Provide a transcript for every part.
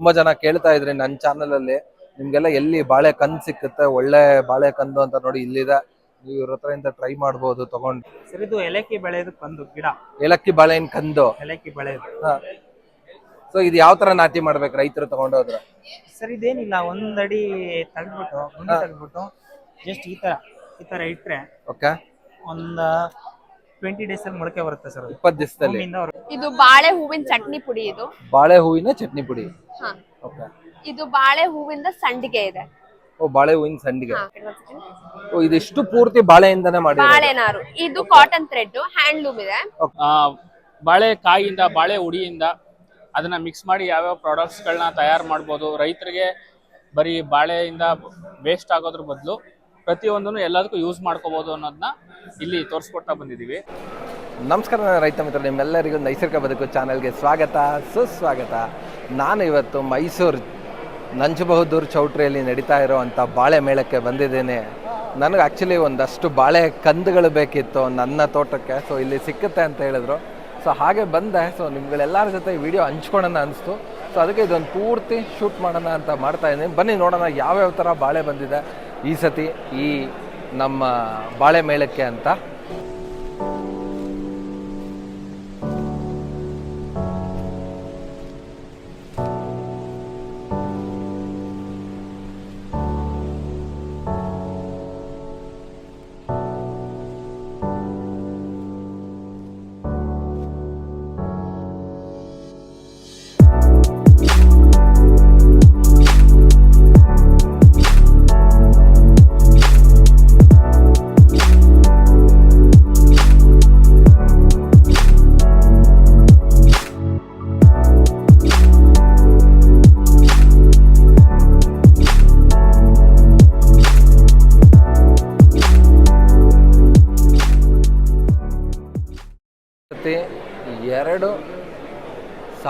ತುಂಬಾ ಜನ ಕೇಳ್ತಾ ಇದ್ರಿ ನನ್ನ ಚಾನಲ್ ಅಲ್ಲಿ. ನಿಮ್ಗೆಲ್ಲ ಎಲ್ಲಿ ಬಾಳೆ ಕಂದ್ ಸಿಕ್ಕುತ್ತೆ ಒಳ್ಳೆ ಬಾಳೆ ಕಂದು ಅಂತ ನೋಡಿ ಇಲ್ಲಿದೆ. ನೀವು ಇವ್ರ ಹತ್ರ ಇಂದ ಟ್ರೈ ಮಾಡ್ಬೋದು ತಗೊಂಡು. ಸರ್ ಇದು ಏಲಕ್ಕಿ ಬೆಳೆಯೋದು ಕಂದು ಗಿಡ. ಏಲಕ್ಕಿ ಬಾಳೆಹಣ್ಣು ಕಂದು. ಎಲಕ್ಕಿ ಬೆಳೆಯೋದು ಸೊ ಇದು ಯಾವ ತರ ನಾಟಿ ಮಾಡ್ಬೇಕು ರೈತರು ತಗೊಂಡೋದ್ರೆ? ಸರ್ ಇದೇನಿಲ್ಲ ಒಂದಡಿ ಅಡಿ ತೆಗ್ದ್ಬಿಟ್ಟು ಗುಂಡಿ ತೆಗ್ದ್ಬಿಟ್ಟು ಜಸ್ಟ್ ಈ ತರ ಈ ತರ ಇಟ್ರೆ ಓಕೆ ಒಂದ್ ಟ್ವೆಂಟಿ ಡೇಸ್ ಅಲ್ಲಿ ಮೊಳಕೆ ಬರುತ್ತೆ ಸರ್ ಇಪ್ಪತ್ತು ದಿವಸದಲ್ಲಿ. ಭೂಮಿಯಿಂದ ಹೊರ- ಇದು ಬಾಳೆ ಹೂವಿನ ಚಟ್ನಿ ಪುಡಿ ಇದು? ಬಾಳೆ ಹೂವಿನ ಚಟ್ನಿ ಪುಡಿ. ಹಾ. ಓಕೆ. ಇದು ಬಾಳೆ ಹೂವಿಂದ ಸಂಡಿಗೆ ಇದೆ. ಓ ಬಾಳೆ ಹೂವಿನ ಸಂಡಿಗೆ. ಹಾ, ಇಡ್ಕೊಂಡ್ ಬರ್ತೀನಿ. ಓ ಇದಿಷ್ಟು ಪೂರ್ತಿ ಬಾಳೆಯಿಂದನೇ ಮಾಡಿ ಬಾಳೆ ನಾರು ಇದು ಕಾಟನ್ ಥ್ರೆಡ್ ಹ್ಯಾಂಡ್ಲೂಮ್ ಇದೆ. ಆ, ಬಾಳೆ ಕಾಯಿಯಿಂದ ಬಾಳೆ ಹುಡಿಯಿಂದ ಅದನ್ನ ಮಿಕ್ಸ್ ಮಾಡಿ ಯಾವ್ಯಾವ ಪ್ರಾಡಕ್ಟ್ಸ್ಗಳನ್ನ ತಯಾರು ಮಾಡ್ಬೋದು. ರೈತರಿಗೆ ಬರೀ ಬಾಳೆಯಿಂದ ವೇಸ್ಟ್ ಆಗೋದ್ರ ಬದಲು ಪ್ರತಿಯೊಂದನ್ನು ಎಲ್ಲದಕ್ಕೂ ಯೂಸ್ ಮಾಡ್ಕೋಬಹುದು ಅನ್ನೋದನ್ನ ಇಲ್ಲಿ ತೋರಿಸ್ಕೊಡ್ತಾ ಬಂದಿದ್ದೀವಿ. ನಮಸ್ಕಾರ ನನ್ನ ರೈತ ಮಿತ್ರ, ನಿಮ್ಮೆಲ್ಲರಿಗೂ ನೈಸರ್ಗಿಕ ಬದುಕು ಚಾನಲ್ಗೆ ಸ್ವಾಗತ, ಸುಸ್ವಾಗತ. ನಾನು ಇವತ್ತು ಮೈಸೂರು ನಂಜಬಹದ್ದೂರ್ ಚೌಟ್ರಿಯಲ್ಲಿ ನಡೀತಾ ಇರೋವಂಥ ಬಾಳೆ ಮೇಳಕ್ಕೆ ಬಂದಿದ್ದೇನೆ. ನನಗೆ ಆ್ಯಕ್ಚುಲಿ ಒಂದಷ್ಟು ಬಾಳೆ ಕಂದುಗಳು ಬೇಕಿತ್ತು ನನ್ನ ತೋಟಕ್ಕೆ. ಸೊ ಇಲ್ಲಿ ಸಿಕ್ಕುತ್ತೆ ಅಂತ ಹೇಳಿದ್ರು. ಸೊ ಹಾಗೆ ಬಂದೆ. ಸೊ ನಿಮ್ಗಳೆಲ್ಲರ ಜೊತೆ ವಿಡಿಯೋ ಹಂಚ್ಕೊಳ್ಳೋಣ ಅನಿಸ್ತು. ಸೊ ಅದಕ್ಕೆ ಇದೊಂದು ಪೂರ್ತಿ ಶೂಟ್ ಮಾಡೋಣ ಅಂತ ಮಾಡ್ತಾ ಇದ್ದೀನಿ. ಬನ್ನಿ ನೋಡೋಣ ಯಾವ್ಯಾವ ಥರ ಬಾಳೆ ಬಂದಿದೆ. ಈ ಸತಿ ಈ ನಮ್ಮ ಬಾಳೆ ಮೇಳಕ್ಕೆ ಅಂತ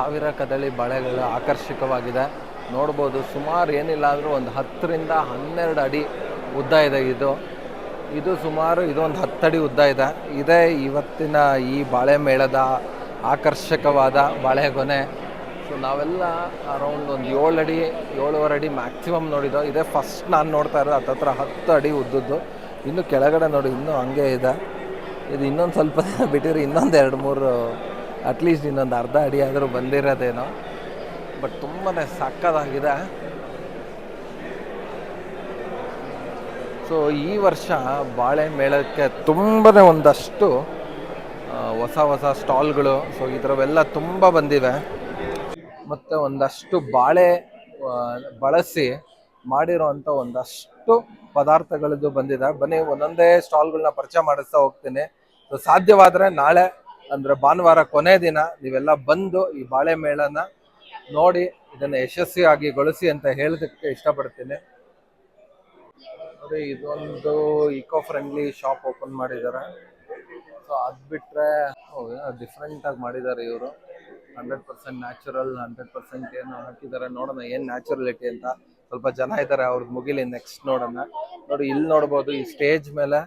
ಸಾವಿರ ಕದಳಿ ಬಳೆಗಳು ಆಕರ್ಷಕವಾಗಿದೆ. ನೋಡ್ಬೋದು ಸುಮಾರು ಏನಿಲ್ಲ ಅಂದರೂ ಒಂದು ಹತ್ತರಿಂದ ಹನ್ನೆರಡು ಅಡಿ ಉದ್ದ ಇದೆ ಇದು. ಇದು ಸುಮಾರು ಇದೊಂದು ಹತ್ತಡಿ ಉದ್ದ ಇದೆ. ಇದೇ ಇವತ್ತಿನ ಈ ಬಾಳೆ ಮೇಳದ ಆಕರ್ಷಕವಾದ ಬಾಳೆಗೊನೆ ಸೊ ನಾವೆಲ್ಲ ಅರೌಂಡ್ ಒಂದು ಏಳು ಅಡಿ, ಏಳುವರೆ ಅಡಿ ಮ್ಯಾಕ್ಸಿಮಮ್ ನೋಡಿದ್ದು. ಇದೇ ಫಸ್ಟ್ ನಾನು ನೋಡ್ತಾ ಇರೋದು ಹತ್ರ ಹತ್ತು ಅಡಿ ಉದ್ದದ್ದು. ಇನ್ನು ಕೆಳಗಡೆ ನೋಡಿ, ಇನ್ನೂ ಹಂಗೆ ಇದೆ. ಇದು ಇನ್ನೊಂದು ಸ್ವಲ್ಪ ದಿನ ಬಿಟ್ಟಿದ್ರೆ ಇನ್ನೊಂದು ಎರಡು ಮೂರು ಅಟ್ಲೀಸ್ಟ್ ಇನ್ನೊಂದು ಅರ್ಧ ಅಡಿ ಆದರೂ ಬಂದಿರೋದೇನೋ. ಬಟ್ ತುಂಬಾ ಸಕ್ಕದಾಗಿದೆ ಸೊ ಈ ವರ್ಷ ಬಾಳೆ ಮೇಳಕ್ಕೆ ತುಂಬಾ ಒಂದಷ್ಟು ಹೊಸ ಹೊಸ ಸ್ಟಾಲ್ಗಳು. ಸೊ ಈ ಥರವೆಲ್ಲ ತುಂಬ ಬಂದಿವೆ. ಮತ್ತು ಒಂದಷ್ಟು ಬಾಳೆ ಬಳಸಿ ಮಾಡಿರೋವಂಥ ಒಂದಷ್ಟು ಪದಾರ್ಥಗಳದ್ದು ಬಂದಿದೆ. ಬನ್ನಿ, ಒಂದೊಂದೇ ಸ್ಟಾಲ್ಗಳನ್ನ ಪರಿಚಯ ಮಾಡಿಸ್ತಾ ಹೋಗ್ತೀನಿ. ಸೊ ಸಾಧ್ಯವಾದರೆ ನಾಳೆ ಅಂದರೆ ಭಾನುವಾರ ಕೊನೆ ದಿನ ನೀವೆಲ್ಲ ಬಂದು ಈ ಬಾಳೆ ಮೇಳನ ನೋಡಿ, ಇದನ್ನು ಯಶಸ್ವಿಯಾಗಿ ಗೊಳಿಸಿ ಅಂತ ಹೇಳೋದಕ್ಕೆ ಇಷ್ಟಪಡ್ತೀನಿ. ಇದೊಂದು ಇಕೋ ಫ್ರೆಂಡ್ಲಿ ಶಾಪ್ ಓಪನ್ ಮಾಡಿದ್ದಾರೆ. ಸೊ ಅದ್ ಬಿಟ್ರೆ ಡಿಫ್ರೆಂಟ್ ಆಗಿ ಮಾಡಿದ್ದಾರೆ ಇವರು. Hundred percent natural hundred percent ಏನು ಹಾಕಿದ್ದಾರೆ. ನೋಡೋಣ, ಏನು ನ್ಯಾಚುರಲಿಟಿ ಅಂತ. ಸ್ವಲ್ಪ ಜನ ಇದ್ದಾರೆ ಅವ್ರದ್ದು ಮುಗಿಲಿ ನೆಕ್ಸ್ಟ್ ನೋಡೋಣ. ನೋಡಿ ಇಲ್ಲಿ ನೋಡ್ಬೋದು, ಈ ಸ್ಟೇಜ್ ಮೇಲೆ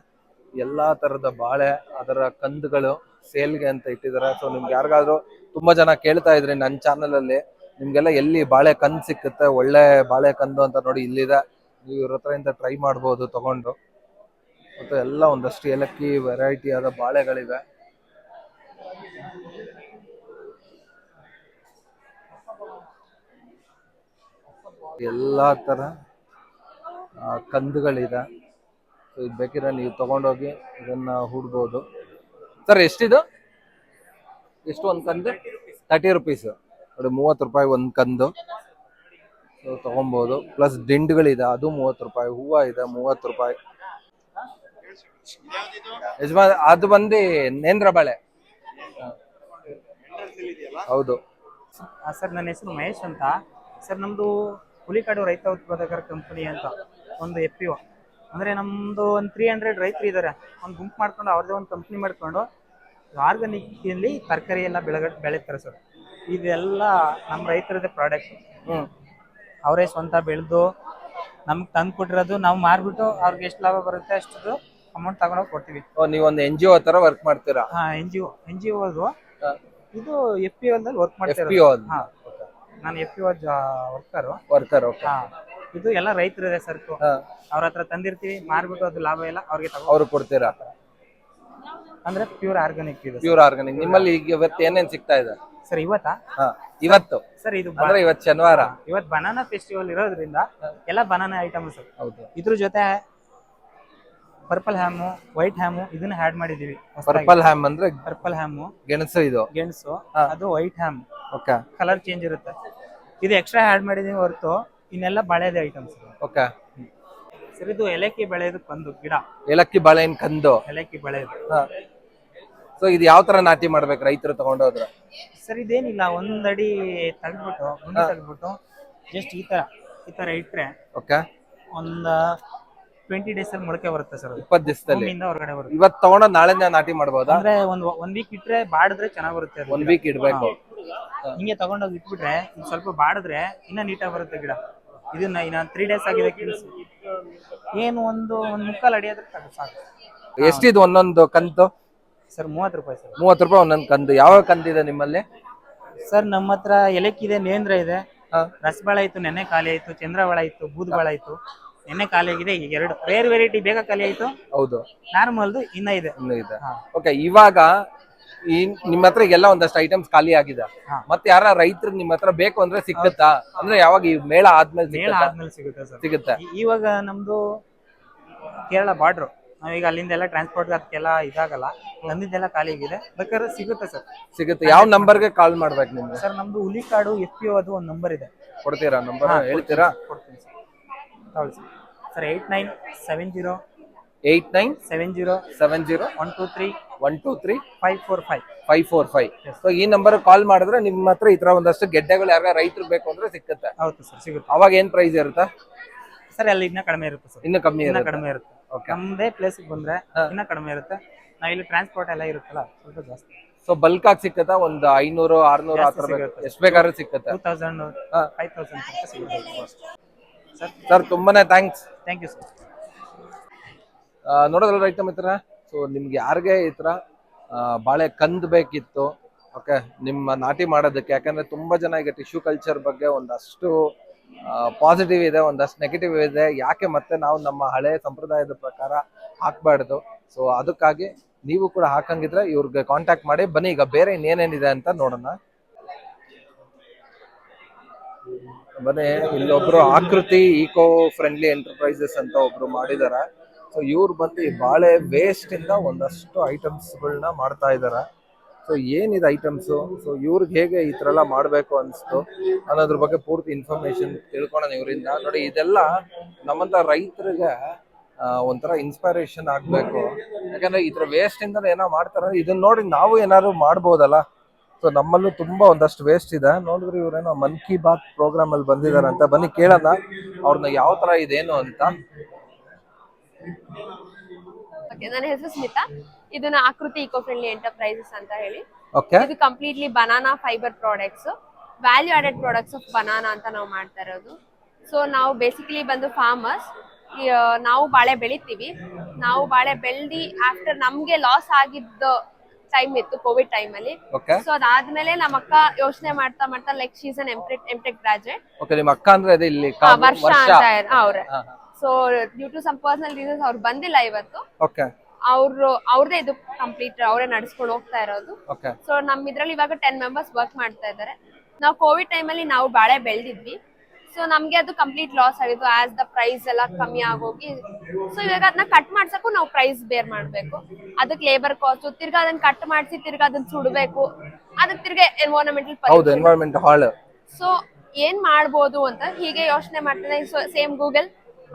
ಎಲ್ಲಾ ತರದ ಬಾಳೆ, ಅದರ ಕಂದುಗಳು ಸೇಲ್ಗೆ ಅಂತ ಇಟ್ಟಿದ್ದಾರೆ. ಸೊ ನಿಮ್ಗೆ ಯಾರಿಗಾದ್ರೂ ತುಂಬಾ ಜನ ಕೇಳ್ತಾ ಇದ್ರಿ ನನ್ನ ಚಾನಲ್ ಅಲ್ಲಿ, ನಿಮ್ಗೆಲ್ಲ ಎಲ್ಲಿ ಬಾಳೆ ಕಂದ್ ಸಿಕ್ಕುತ್ತೆ, ಒಳ್ಳೆ ಬಾಳೆ ಕಂದು ಅಂತ ನೋಡಿ ಇಲ್ಲಿದೆ. ನೀವು ಇವ್ರ ಹತ್ರ ಟ್ರೈ ಮಾಡ್ಬೋದು ತಗೊಂಡು. ಮತ್ತು ಎಲ್ಲ ಒಂದಷ್ಟು ಏಲಕ್ಕಿ ವೆರೈಟಿ ಆದ ಬಾಳೆಗಳಿವೆ. ಎಲ್ಲ ಥರ ಕಂದುಗಳಿದೆ. ಸೊ ಇದು ಬೇಕಿದ್ರೆ ನೀವು ತಗೊಂಡೋಗಿ ಇದನ್ನ ಹೂಡ್ಬೋದು. ಸರ್ ಎಷ್ಟಿದು? ಎಷ್ಟು ಒಂದು ಕಂದು? ತರ್ಟಿ ರುಪೀಸ್ ನೋಡಿ, ಮೂವತ್ತು ರೂಪಾಯಿ ಒಂದು ಕಂದು. ತೊಗೊಬೋದು. ಪ್ಲಸ್ ದಿಂಡುಗಳಿದೆ, ಅದು ಮೂವತ್ತು ರೂಪಾಯಿ, ಹೂವು ಇದೆ, ಮೂವತ್ತು ರೂಪಾಯಿ. ಯಜಮಾನ್ ಅದು ಬಂದು ನೇಂದ್ರ ಬಾಳೆ. ಹೌದು. ಸರ್, ನನ್ನ ಹೆಸರು ಮಹೇಶ್ ಅಂತ. ಸರ್, ನಮ್ದು ಹುಲಿಕಾಡು ರೈತ ಉತ್ಪಾದಕರ ಕಂಪನಿ ಅಂತ, ಒಂದು ಎಫ್ ಅಂದ್ರೆ ನಮ್ದು ಒಂದು ತ್ರೀ ಹಂಡ್ರೆಡ್ ರೈತರು ಇದ್ದಾರೆ ಒಂದು ಗುಂಪು ಮಾಡ್ಕೊಂಡು ಅವ್ರದ್ದೇ ಒಂದು ಕಂಪ್ನಿ ಮಾಡ್ಕೊಂಡು ಆರ್ಗಾನಿಕ್ ಅಲ್ಲಿ ತರಕಾರಿ ಎಲ್ಲ ಬೆಳಗ ಬೆಳೀತಾರೆ ಸರ್ ಇದೆಲ್ಲ ನಮ್ಮ ರೈತರದೇ ಪ್ರಾಡಕ್ಟ್ ಅವರೇ ಸ್ವಂತ ಬೆಳೆದು ನಮ್ಗೆ ತಂದು ಕೊಟ್ಟಿರೋದು ನಾವು ಮಾರ್ಬಿಟ್ಟು ಅವ್ರಿಗೆ ಎಷ್ಟು ಲಾಭ ಬರುತ್ತೆ ಅಷ್ಟು ಅಮೌಂಟ್ ತಗೊಂಡೋಗಿ ಕೊಡ್ತೀವಿ. ಓ ನೀವೊಂದು ಎನ್ ಜಿ ಒ ತರ ವರ್ಕ್ ಮಾಡ್ತೀರಾ? ಹಾ N G O N G ಒದು ಇದು ಎಫ್ ಪಿ ಒದಲ್ಲಿ ವರ್ಕ್ ಎಫ್ ಮಾಡ್ತಾರೆ ಪಿ ಒ ಹಾ. ನಾನು F P worker worker okay ಹಾ. ಇದು ಎಲ್ಲ ರೈತರಿದೆ ಸರ್ಕು ಅವ್ರ ಹತ್ರ ತಂದಿರ್ತೀವಿ ಮಾರ್ಬಿಟ್ಟು ಅದು ಲಾಭ ಎಲ್ಲ ಅವ್ರಿಗೆ ತಗೋ ಅವ್ರು ಕೊಡ್ತೀರಾ? ಅಂದ್ರೆ ಪ್ಯೂರ್ ಆರ್ಗಾನಿಕ್ ಇದು ಪ್ಯೂರ್ ಆರ್ಗಾನಿಕ್ ನಿಮ್ಮಲ್ಲಿ ಈಗ ಇವತ್ತು ಏನೇನ್ ಸಿಗ್ತಾ ಇದೆ? ಸರ್ ಇವತ್ತಾ? ಹಾ ಇವತ್ತು. ಸರ್ ಇದು ಅಂದ್ರೆ ಇವತ್ತು ಶನಿವಾರ. ಇವತ್ ಬನಾನಾ ಫೆಸ್ಟಿವಲ್ ಇರೋದ್ರಿಂದ ಎಲ್ಲ ಬನಾನಾ ಐಟಮ್ಸ್ ಹೌದು. ಇದ್ರ ಜೊತೆ ಪರ್ಪಲ್ ಹ್ಯಾಮು ವೈಟ್ ಹ್ಯಾಮು ಇದನ್ನ ಆಡ್ ಮಾಡಿದೀವಿ ಪರ್ಪಲ್ ಹ್ಯಾಮ್ ಅಂದ್ರೆ ಪರ್ಪಲ್ ಹ್ಯಾಮು ಗೆಣಸು ಇದು. ಗೆಣಸು ಹಾ. ಅದು white yam okay colour change ಇರುತ್ತೆ. ಇದು ಎಕ್ಸ್ಟ್ರಾ ಆಡ್ ಮಾಡಿದೀವಿ ಹೊರತು ಇನ್ನೆಲ್ಲ ಬಾಳೆದ ಐಟಮ್ಸ್ ಓಕೆ ಸರ್ ಇದು ಏಲಕ್ಕಿ ಬೆಳೆಯೋದು ಕಂದು ಗಿಡ. ಏಲಕ್ಕಿ ಬಾಳೆಹಣ್ಣು ಕಂದು. ಏಲಕ್ಕಿ ಬೆಳೆಯೋದು ಸೊ ಇದು ಯಾವ ತರ ನಾಟಿ ಮಾಡ್ಬೇಕು ರೈತರು ತಗೊಂಡೋದ್ರ ಸರ್ ಇದೇನಿಲ್ಲ ಒಂದಡಿ ತೆಗ್ದ್ಬಿಟ್ಟು ಗುಂಡಿ ತೆಗ್ದ್ಬಿಟ್ಟು ಜಸ್ಟ್ ಈ ತರ ಈ ತರ ಇಟ್ರೆ ಓಕೆ. ಒಂದ್ ಟ್ವೆಂಟಿ ಡೇಸ್ ಅಲ್ಲಿ ಮೊಳಕೆ ಬರುತ್ತೆ ಸರ್ ಇಪ್ಪತ್ತು ದಿವಸದಲ್ಲಿ. ಭೂಮಿಯಿಂದ ಹೊರಗಡೆ ಬರುತ್ತೆ. ಇವತ್ ತಗೊಂಡ ನಾಳೆ ನಾಟಿ ಮಾಡ್ಬೋದಾ? ಅಂದ್ರೆ ಒಂದ್ ಒಂದ್ ವೀಕ್ ಇಟ್ರೆ ಬಾಡಿದ್ರೆ ಚೆನ್ನಾಗ್ ಬರುತ್ತೆ ಅದು ಒಂದ್ ವೀಕ್ ಇಡ್ಬೇಕು. ಹಿಂಗೆ ತಗೊಂಡೋಗಿ ಇಟ್ಬಿಟ್ರೆ ಇದು ಸ್ವಲ್ಪ ಬಾಡಿದ್ರೆ ಇನ್ನ ನೀಟಾಗಿ ಬರುತ್ತೆ ಗಿಡ. ಇದನ್ನ ಇನ್ನ ತ್ರೀ ಡೇಸ್ ಆಗಿದೆ ಕೆಲಸ ಏನು ಒಂದು ಒಂದ್ ಮುಕ್ಕಾಲ್ ಅಡಿ ಆದ್ರೆ ಸಾಕು. ಎಷ್ಟಿದು ಒಂದೊಂದು ಕಂತು? ಸರ್ ಮೂವತ್ತು ರೂಪಾಯಿ ಸರ್. ಮೂವತ್ತು ರೂಪಾಯಿ ಒಂದೊಂದು ಕಂದು. ಯಾವ ಕಂದಿದೆ ನಿಮ್ಮಲ್ಲಿ? ಸರ್ ನಮ್ಮ ಹತ್ರ ಎಲೆಕ್ಕಿದೆ ನೇಂದ್ರ ಇದೆ. ಹಾ. ರಸಬಾಳ ಆಯ್ತು ನೆನ್ನೆ ಖಾಲಿ ಆಯ್ತು ಚಂದ್ರಬಾಳ ಇತ್ತು ಬೂದ್ಬಾಳ ಆಯ್ತು. ನೆನ್ನೆ ಖಾಲಿ ಆಗಿದೆ ಈಗ ಎರಡು. ರೇರ್ ವೆರೈಟಿ ಬೇಗ ಖಾಲಿ ಆಯ್ತು. ಹೌದು. ನಾರ್ಮಲ್ದು ಇನ್ನ ಇದೆ. ಇನ್ನು ಇದೆ. ಹಾ. ಓಕೆ ಇವಾಗ ಈ ನಿಮ್ಮ ಹತ್ರ ಎಲ್ಲ ಒಂದಷ್ಟು ಐಟಮ್ಸ್ ಖಾಲಿ ಆಗಿದೆ. ಹಾ. ಮತ್ತೆ ಯಾರ ರೈತರು ನಿಮ್ಮ ಹತ್ರ ಬೇಕು ಅಂದ್ರೆ ಸಿಕ್ಕುತ್ತಾ? ಅಂದ್ರೆ ಯಾವಾಗ ಈ ಮೇಳ ಆದ್ಮೇಲೆ ಮೇಳ ಸಿಕ್ಕುತ್ತಾ? ಆದ್ಮೇಲೆ ಸಿಗುತ್ತೆ ಸರ್. ಸಿಗುತ್ತೆ. ಇವಾಗ ನಮ್ದು ಕೇರಳ ಬಾರ್ಡ್ರು ನಾವೀಗ ಅಲ್ಲಿಂದೆಲ್ಲ ಟ್ರಾನ್ಸ್ಪೋರ್ಟ್ ಅದಕ್ಕೆಲ್ಲ ಇದಾಗಲ್ಲ ನಂದಿದ್ದೆಲ್ಲ ಖಾಲಿ ಆಗಿದೆ. ಬೇಕಾದ್ರೆ ಸಿಗುತ್ತೆ ಸರ್. ಸಿಗುತ್ತೆ. ಯಾವ ನಂಬರ್ಗೆ ಕಾಲ್ ಮಾಡ್ಬೇಕು ನಿಮ್ಗೆ? ಸರ್ ನಮ್ದು ಹುಲಿಕಾಡು ಎಫ್ ಪಿ ಅದು ಒಂದು ನಂಬರ್ ಇದೆ. ಕೊಡ್ತೀರಾ ನಂಬರ್ ಹೇಳ್ತೀರಾ? ಕೊಡ್ತೀನಿ ಸರ್. ಹೌದು sir. Sir eight nine seven zero eight nine seven zero seven zero one two three one two three five four five five four five so ಈ number call ಮಾಡಿದ್ರೆ ನಿಮ್ಮ ಹತ್ರ ಈ ತರ ಒಂದಷ್ಟು ಗೆಡ್ಡೆಗಳು ಯಾರ ರೈತರು ಬೇಕು ಅಂದ್ರೆ ಸಿಕ್ಕುತ್ತೆ. ಹೌದು ಸರ್ ಸಿಗುತ್ತೆ. ಅವಾಗ ಏನ್ ಪ್ರೈಸ್ ಇರುತ್ತಾ? ಸರ್ ಅಲ್ಲಿ ಇನ್ನೂ ಕಡಿಮೆ ಇರುತ್ತೆ ಸರ್. ಇನ್ನೂ ಕಮ್ಮಿ ಇನ್ನ ಇರುತ್ತೆ. ಕಡಿಮೆ ಇರುತ್ತೆ. ನಮ್ದೇ ಪ್ಲೇಸಿಗೆ ಬಂದ್ರೆ ಇನ್ನ ಕಡಿಮೆ ಇರುತ್ತೆ. ನಾವು ಇಲ್ಲಿ ಟ್ರಾನ್ಸ್ಪೋರ್ಟ್ ಎಲ್ಲ ಇರುತ್ತಲ್ಲ ಸ್ವಲ್ಪ ಜಾಸ್ತಿ. ಸೊ ಬಲ್ಕ್ ಆಗಿ ಸಿಕ್ಕತ್ತ? ಒಂದು ಐನೂರು ಆರ್ನೂರು ಆ ತರ ಜಾಸ್ತಿ ಸಿಗುತ್ತೆ. ಎಷ್ಟು ಬೇಕಾದ್ರೂ ಸಿಕ್ಕತ್ತೆ? Two thousand. ಫೈವ್ ತೌಸಂಡ್ ಸಿಗುತ್ತೆ. ಸರ್ ಸರ್ ತುಂಬಾನೇ ಥ್ಯಾಂಕ್ಸ್ ಥ್ಯಾಂಕ್ ಯು ಸರ್ ನೋಡೋದಲ್ಲ ರೈತ ಮಿತ್ರ ಸೊ ನಿಮ್ಗೆ ಯಾರಿಗೆ ಈ ತರ ಆ, ಬಾಳೆ ಕಂದ್ ಬೇಕಿತ್ತು? ಓಕೆ ನಿಮ್ಮ ನಾಟಿ ಮಾಡೋದಕ್ಕೆ ಯಾಕಂದ್ರೆ ತುಂಬಾ ಜನ ಈಗ ಟಿಶ್ಯೂ ಕಲ್ಚರ್ ಬಗ್ಗೆ ಒಂದಷ್ಟು ಪಾಸಿಟಿವ್ ಇದೆ, ಒಂದಷ್ಟು ನೆಗೆಟಿವ್ ಇದೆ. ಯಾಕೆ ಮತ್ತೆ ನಾವು ನಮ್ಮ ಹಳೆ ಸಂಪ್ರದಾಯದ ಪ್ರಕಾರ ಹಾಕ್ಬಾರ್ದು? ಸೊ ಅದಕ್ಕಾಗಿ ನೀವು ಕೂಡ ಹಾಕಂಗಿದ್ರೆ ಇವ್ರಿಗೆ ಕಾಂಟ್ಯಾಕ್ಟ್ ಮಾಡಿ. ಬನ್ನಿ, ಈಗ ಬೇರೆ ಇನ್ನೇನೇನಿದೆ ಅಂತ ನೋಡೋಣ. ಬನ್ನಿ ಇಲ್ಲೊಬ್ರು ಆಕೃತಿ ಈಕೋ ಫ್ರೆಂಡ್ಲಿ ಎಂಟರ್ಪ್ರೈಸಸ್ ಅಂತ ಒಬ್ರು ಮಾಡಿದಾರೆ. ಸೊ ಇವ್ರು ಬಂದು ಬಾಳೆ ವೇಸ್ಟ್ ಇಂದ ಒಂದಷ್ಟು ಐಟಮ್ಸ್ ಗಳನ್ನ ಮಾಡ್ತಾ ಇದಾರೆ. ಸೊ ಏನಿದೆ ಐಟಮ್ಸ್ ಸೊ ಇವ್ರಿಗೆ ಹೇಗೆ ಈ ಥರ ಎಲ್ಲ ಮಾಡ್ಬೇಕು ಅನ್ಸ್ತು? ಅನ್ನೋದ್ರ ಬಗ್ಗೆ ಪೂರ್ತಿ ಇನ್ಫಾರ್ಮೇಶನ್ ತಿಳ್ಕೊಳ್ಳೋಣ ಇವರಿಂದ. ನೋಡಿ, ಇದೆಲ್ಲ ನಮ್ಮಂತ ರೈತರಿಗೆ ಒಂಥರ ಇನ್ಸ್ಪೈರೇಷನ್ ಆಗಬೇಕು. ಯಾಕಂದ್ರೆ ಈ ಥರ ವೇಸ್ಟ್ ಇಂದ ಏನೋ ಮಾಡ್ತಾರೆ. ಇದನ್ನ ನೋಡಿ ನಾವು ಏನಾದ್ರು ಮಾಡ್ಬೋದಲ್ಲ? ಸೊ ನಮ್ಮಲ್ಲೂ ತುಂಬಾ ಒಂದಷ್ಟು ವೇಸ್ಟ್ ಇದೆ. ನೋಡಿದ್ರೆ ಇವರೇನೋ ಮನ್ ಕಿ ಬಾತ್ ಪ್ರೋಗ್ರಾಮ್ ಅಲ್ಲಿ ಅಂತ ಬನ್ನಿ ಕೇಳೋಣ. ಅವ್ರನ್ನ ಯಾವ ತರ ಇದೇನು ಅಂತ. ಓಕೆ ನನ್ನ ಹೆಸರು ಸ್ಮಿತಾ. ಇದನ್ನ ಆಕೃತಿ ಇಕೋ ಫ್ರೆಂಡ್ಲಿ ಎಂಟರ್ಪ್ರೈಸಸ್ ಅಂತ ಹೇಳಿ. ಓಕೆ. ಇದು completely banana fibre products value added products of banana ಅಂತ ನಾವು ಮಾಡ್ತಾ ಇರೋದು. ಸೊ ನಾವು ಬೇಸಿಕಲಿ ಬಂದು ಫಾರ್ಮರ್ಸ್ ನಾವು ಬಾಳೆ ಬೆಳಿತೀವಿ. ನಾವು ಬಾಳೆ ಬೆಳ್ದಿ ಆಫ್ಟರ್ ನಮ್ಗೆ ಲಾಸ್ ಆಗಿದ್ದ ಟೈಮ್ ಇತ್ತು ಕೋವಿಡ್ ಟೈಮ್ ಅಲ್ಲಿ. ಸೊ ಅದಾದ್ಮೇಲೆ ನಮ್ಮ ಅಕ್ಕ ಯೋಚನೆ ಮಾಡ್ತಾ ಮಾಡ್ತಾ ಲೈಕ್ ಶೀಸ್ ಅನ್ ಎಂಪ್ರೆಟ್ ಎಂಟೆಕ್ ಗ್ರಾಜುಯೇಟ್ ವರ್ಷ ಅಂತ ಅವ್ರೆ. So due to some personal reasons ಅವ್ರು ಬಂದಿಲ್ಲ ಇವತ್ತು. ಓಕೆ ಅವ್ರು ಅವ್ರದೇ ಇದು ಕಂಪ್ಲೀಟ್ ಅವರೇ ನಡ್ಸ್ಕೊಂಡು ಹೋಗ್ತಾ ಇರೋದು. ಓಕೆ ಸೊ ನಮ್ ಇದ್ರಲ್ಲಿ ಇವಾಗ ಟೆನ್ ಮೆಂಬರ್ಸ್ ವರ್ಕ್ ಮಾಡ್ತಾ ಇದ್ದಾರೆ. ನಾವು ಕೋವಿಡ್ ಟೈಮಲ್ಲಿ ನಾವು ಬಾಳೆ ಬೆಳೆದಿದ್ವಿ. ಸೊ ನಮ್ಗೆ ಅದು ಕಂಪ್ಲೀಟ್ ಲಾಸ್ ಆಗಿತ್ತು ಆಸ್ ದ ಪ್ರೈಸ್ ಎಲ್ಲ ಕಮ್ಮಿ ಆಗೋಗಿ. ಸೊ ಇವಾಗ ಅದನ್ನ ಕಟ್ ಮಾಡ್ಸಕ್ಕೂ ನಾವು ಪ್ರೈಸ್ ಬೇರ್ ಮಾಡ್ಬೇಕು. ಅದಕ್ಕೆ ಲೇಬರ್ ಕಾಸ್ಟ್ ತಿರ್ಗಾ ಅದನ್ನ ಕಟ್ ಮಾಡಿಸಿ ತಿರ್ಗಾ ಅದನ್ನ ಸುಡಬೇಕು. ಅದಕ್ಕೆ ತಿರ್ಗಾ ಎನ್ವೈರನ್ಮೆಂಟಲ್ ಹೌದು ಎನ್ವೈರನ್ಮೆಂಟ್ ಹಾಳು ಸೊ ಏನ್ ಮಾಡ್ಬೋದು ಅಂತ ಹೀಗೆ ಯೋಚನೆ ಮಾಡ್ತಿದ್ದೆ ಸೇಮ್ ಗೂಗಲ್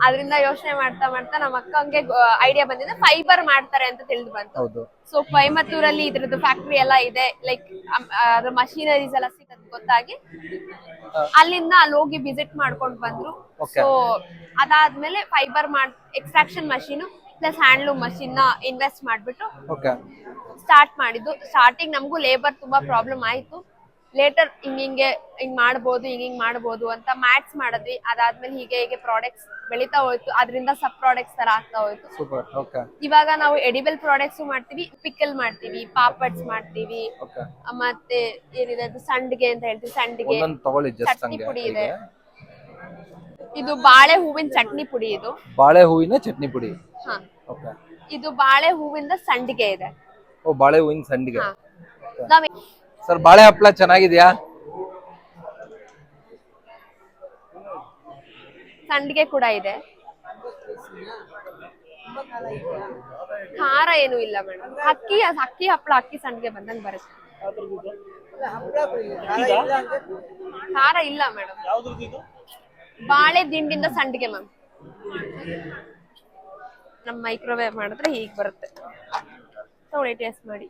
ಅದರಿಂದ ಯೋಚನೆ ಮಾಡ್ತಾ ಮಾಡ್ತಾ ನಮ್ಮ ಅಕ್ಕಂಗೆ ಐಡಿಯಾ ಬಂದಿದೆ. ಫೈಬರ್ ಮಾಡ್ತಾರೆ ಅಂತ ತಿಳಿದು ಬಂತು. ಸೊ ಕೊಯಮತ್ತೂರಲ್ಲಿ ಇದ್ರದ್ದು ಫ್ಯಾಕ್ಟ್ರಿ ಎಲ್ಲ ಇದೆ. ಲೈಕ್ ಅದ್ರ ಮಷಿನರೀಸ್ ಎಲ್ಲ ಸಿಗತ್ ಗೊತ್ತಾಗಿ. ಅಲ್ಲಿಂದ ಅಲ್ಲಿ ಹೋಗಿ ವಿಸಿಟ್ ಮಾಡ್ಕೊಂಡು ಬಂದ್ರು. ಸೊ ಅದಾದ್ಮೇಲೆ ಫೈಬರ್ ಮಾಡ್ ಎಕ್ಸ್ಟ್ರಾಕ್ಷನ್ ಮಷೀನು ಪ್ಲಸ್ ಹ್ಯಾಂಡ್ಲೂಮ್ ಮಷೀನ್ನ ಇನ್ವೆಸ್ಟ್ ಮಾಡ್ಬಿಟ್ಟು ಸ್ಟಾರ್ಟ್ ಮಾಡಿದ್ದು. ಸ್ಟಾರ್ಟಿಂಗ್ ನಮಗೂ ಲೇಬರ್ ತುಂಬಾ ಪ್ರಾಬ್ಲಮ್ ಆಯ್ತು. ಲೇಟರ್ ಹಿಂಗ್ ಹಿಂಗೆ ಹಿಂಗ್ ಮಾಡ್ಬೋದು ಹಿಂಗ್ ಹಿಂಗ್ ಮಾಡ್ಬೋದು ಅಂತ ಮ್ಯಾಟ್ಸ್ ಮಾಡಿದ್ವಿ. ಅದಾದ್ಮೇಲೆ ಹೀಗೆ ಹೀಗೆ ಪ್ರಾಡಕ್ಟ್ಸ್ ಬೆಳಿತಾ ಹೋಯ್ತು. ಅದರಿಂದ ಸಬ್ ಪ್ರಾಡಕ್ಟ್ಸ್ ತರ ಆಗ್ತಾ ಹೋಯ್ತು. ಸೂಪರ್ ಓಕೆ ಇವಾಗ ನಾವು ಎಡಿಬಲ್ ಪ್ರಾಡಕ್ಟ್ಸ್ ಮಾಡ್ತೀವಿ ಪಿಕ್ಕಲ್ ಮಾಡ್ತೀವಿ ಪಾಪಡ್ಸ್ ಮಾಡ್ತೀವಿ. ಓಕೆ ಮತ್ತೆ ಏನಿದೆ ಅದು ಸಂಡಿಗೆ ಅಂತ ಹೇಳ್ತೀವಿ ಸಂಡಿಗೆ. ಒಂದೊಂದು ತಗೊಳ್ಳಿ ಜಸ್ಟ್ ಚಟ್ನಿ ಹಂಗೆ ಪುಡಿ ಇದೆ ಹೀಗೆ. ಇದು. ಬಾಳೆ ಹೂವಿನ ಚಟ್ನಿ ಪುಡಿ ಇದು. ಬಾಳೆ ಹೂವಿನ ಚಟ್ನಿ ಪುಡಿ. ಹಾ. ಓಕೆ ಇದು ಬಾಳೆ ಹೂವಿಂದ ಸಂಡಿಗೆ ಇದೆ. ಓ ಬಾಳೆ ಹೂವಿನ ಸಂಡಿಗೆ. ಹಾ. ನಾವ್ ಸರ್, ಬಾಳೆ ಹಪ್ಪಳ ಚೆನ್ನಾಗಿದ್ಯಾ? ಸಂಡಿಗೆ ಕೂಡ ಇದೆ. ಖಾರ ಏನು ಇಲ್ಲ ಮೇಡಮ್. ಅಕ್ಕಿ ಅಕ್ಕಿ ಹಪ್ಪಳ, ಅಕ್ಕಿ ಸಂಡಿಗೆ ಬಂದಂಗ್ ಬರುತ್ತೆ. ಖಾರ ಇಲ್ಲ ಮೇಡಮ್. ಬಾಳೆ ದಿಂಡಿಂದ ಸಂಡಿಗೆ ಮ್ಯಾಮ್. ನಮ್ ಮೈಕ್ರೋವೇವ್ ಮಾಡಿದ್ರೆ ಹೀಗ್ ಬರುತ್ತೆ. ಟೇಸ್ಟ್ ಮಾಡಿ.